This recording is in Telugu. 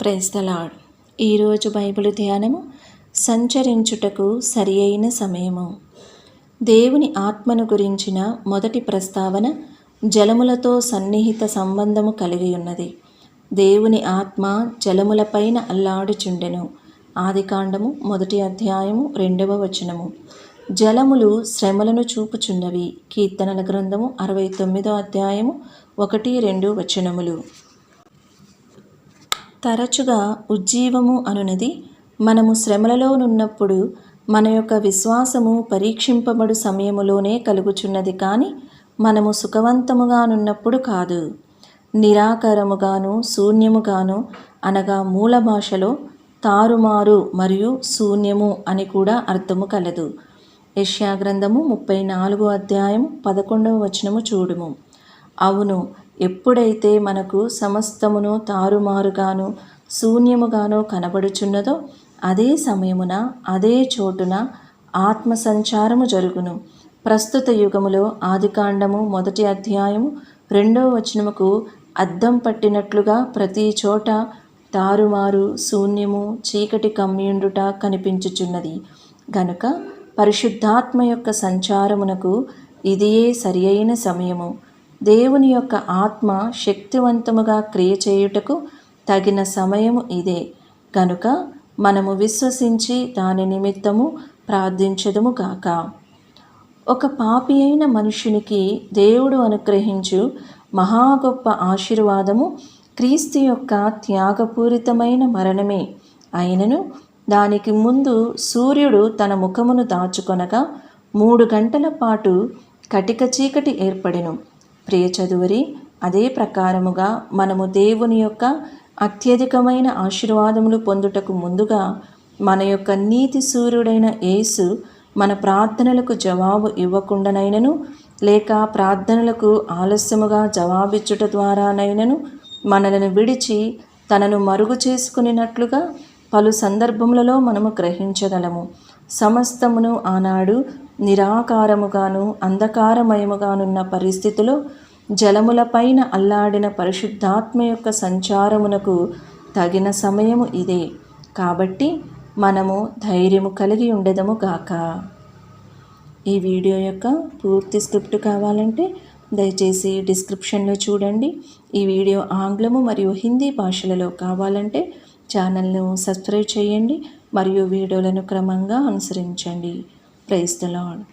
ప్రైస్తలాడ్ ఈరోజు బైబిల్ ధ్యానము సంచరించుటకు సరి అయిన సమయము. దేవుని ఆత్మను గురించిన మొదటి ప్రస్తావన జలములతో సన్నిహిత సంబంధము కలిగి ఉన్నది. దేవుని ఆత్మ జలములపైన అల్లాడుచుండెను. ఆదికాండము మొదటి అధ్యాయము రెండవ వచనము. జలములు శ్రమలను చూపుచున్నవి. కీర్తనల గ్రంథము అరవై తొమ్మిదో అధ్యాయము ఒకటి రెండు వచనములు. తరచుగా ఉజ్జీవము అనునది మనము శ్రమలలోనున్నప్పుడు మన యొక్క విశ్వాసము పరీక్షింపబడు సమయములోనే కలుగుచున్నది కానీ మనము సుఖవంతముగానున్నప్పుడు కాదు. నిరాకారముగాను శూన్యముగాను అనగా మూల భాషలో తారుమారు మరియు శూన్యము అని కూడా అర్థము కలదు. యష్యా గ్రంథము ముప్పై నాలుగు అధ్యాయం పదకొండవ వచనము చూడుము. అవును ఎప్పుడైతే మనకు సమస్తమును తారుమారుగాను శూన్యముగాను కనబడుచున్నదో అదే సమయమున అదే చోటున ఆత్మ సంచారము జరుగును. ప్రస్తుత యుగములో ఆదికాండము మొదటి అధ్యాయము రెండవ వచనముకు అద్దం పట్టినట్లుగా ప్రతి చోట తారుమారు శూన్యము చీకటి కమ్మియుండుట కనిపించుచున్నది. గనుక పరిశుద్ధాత్మ యొక్క సంచారమునకు ఇదియే సరి అయిన సమయము. దేవుని యొక్క ఆత్మ శక్తివంతముగా క్రియ చేయుటకు తగిన సమయము ఇదే. కనుక మనము విశ్వసించి దాని నిమిత్తము ప్రార్థించదుము కాక ఒక పాపి అయిన మనుషునికి దేవుడు అనుగ్రహించు మహా గొప్ప ఆశీర్వాదము క్రీస్తు యొక్క త్యాగపూరితమైన మరణమే. అయినను దానికి ముందు సూర్యుడు తన ముఖమును దాచుకొనగా మూడు గంటల పాటు కటిక చీకటి ఏర్పడెను. ప్రియ చదువరి అదే ప్రకారముగా మనము దేవుని యొక్క అత్యధికమైన ఆశీర్వాదములు పొందుటకు ముందుగా మన యొక్క నీతి సూర్యుడైన యేసు మన ప్రార్థనలకు జవాబు ఇవ్వకుండానైనను లేక ప్రార్థనలకు ఆలస్యముగా జవాబిచ్చుట ద్వారానైనను మనలను విడిచి తనను మరుగు చేసుకునినట్లుగా పలు సందర్భములలో మనము గ్రహించగలము. సమస్తమును ఆనాడు నిరాకారముగాను అంధకారమయముగానున్న పరిస్థితిలో జలములపైన అల్లాడిన పరిశుద్ధాత్మ యొక్క సంచారమునకు తగిన సమయము ఇదే. కాబట్టి మనము ధైర్యము కలిగి ఉండదము గాక. ఈ వీడియో యొక్క పూర్తి స్క్రిప్ట్ కావాలంటే దయచేసి డిస్క్రిప్షన్లో చూడండి. ఈ వీడియో ఆంగ్లము మరియు హిందీ భాషలలో కావాలంటే ఛానల్ను సబ్స్క్రైబ్ చేయండి మరియు వీడియోలను క్రమంగా అనుసరించండి. Praise the Lord.